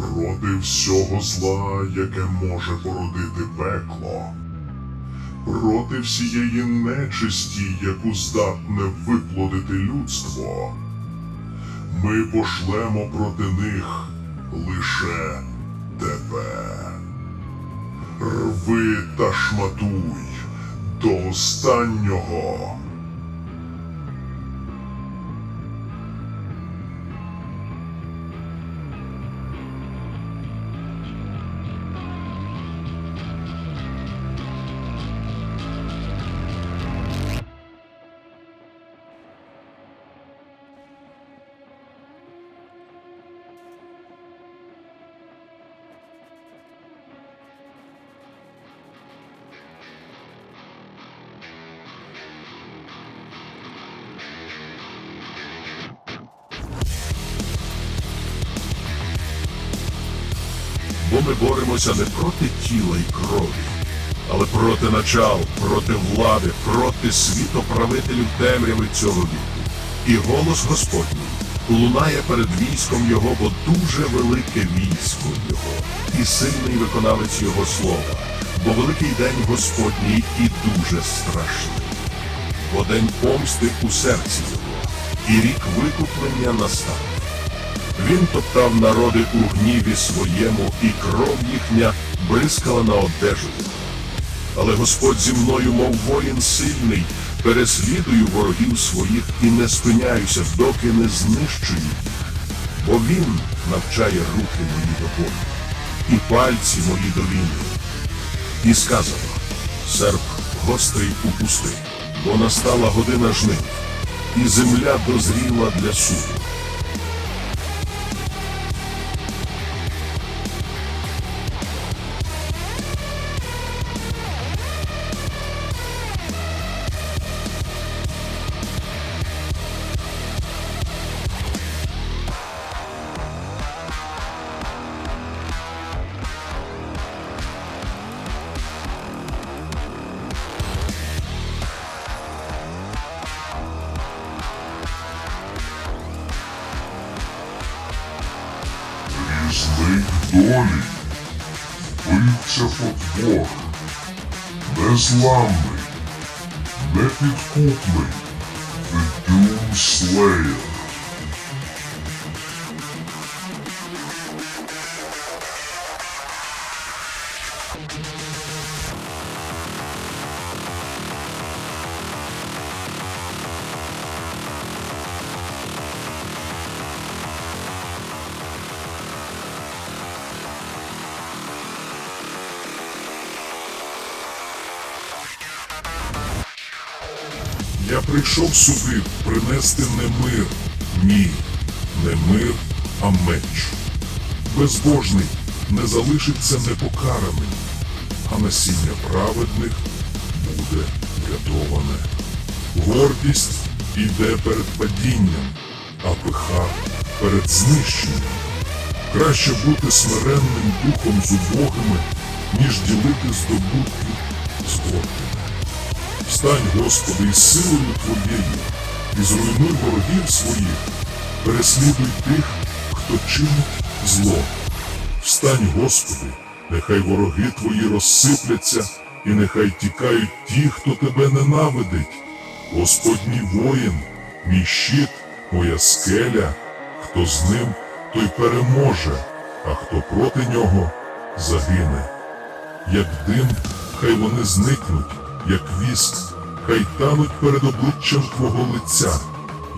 проти всього зла, яке може породити пекло, проти всієї нечисті, яку здатне виплодити людство. Ми пошлемо проти них лише тебе. Рви та шматуй до останнього. Ми боремося не проти тіла і крові, але проти начал, проти влади, проти світоправителів темряви цього віку. І голос Господній лунає перед військом його, бо дуже велике військо його, і сильний виконавець його слова, бо великий день Господній і дуже страшний. Бо день помсти у серці його, і рік викуплення настав. Він топтав народи у гніві своєму, і кров їхня бризкала на одежу. Але Господь зі мною, мов воїн сильний, переслідую ворогів своїх і не спиняюся, доки не знищую. Бо він навчає руки мої до бою, і пальці мої до війни. І сказано, серп гострий у пусти, бо настала година жнив, і земля дозріла для суду. Різник долі, бивця потвор, незламний, непідкупний, The Doom Slayer. Я прийшов сюди принести не мир, ні, не мир, а меч. Безбожний не залишиться непокараним, а насіння праведних буде врятоване. Гордість іде перед падінням, а пиха перед знищенням. Краще бути смиренним духом з убогими, ніж ділити здобутки з гордими. Встань, Господи, із силою Твоєю, і зруйнуй ворогів своїх, переслідуй тих, хто чинить зло. Встань, Господи, нехай вороги Твої розсипляться, і нехай тікають ті, хто тебе ненавидить. Господь мій воїн, мій щит, моя скеля, хто з ним, той переможе, а хто проти нього загине. Як дим, хай вони зникнуть, як віск, хай тануть перед обличчям Твого лиця,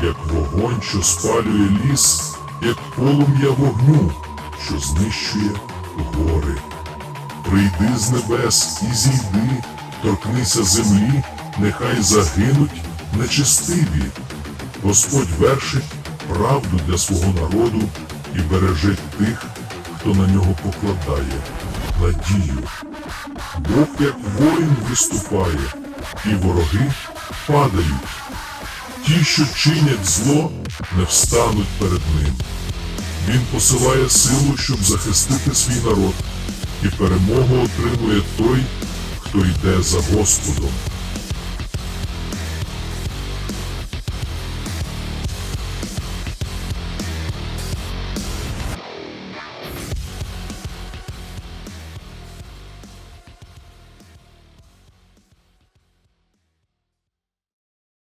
як вогонь, що спалює ліс, як полум'я вогню, що знищує гори. Прийди з небес і зійди, торкнися землі, нехай загинуть нечестиві. Господь вершить правду для свого народу і бережить тих, хто на нього покладає надію. Бог як воїн виступає, і вороги падають. Ті, що чинять зло, не встануть перед ним. Він посилає силу, щоб захистити свій народ, і перемогу отримує той, хто йде за Господом.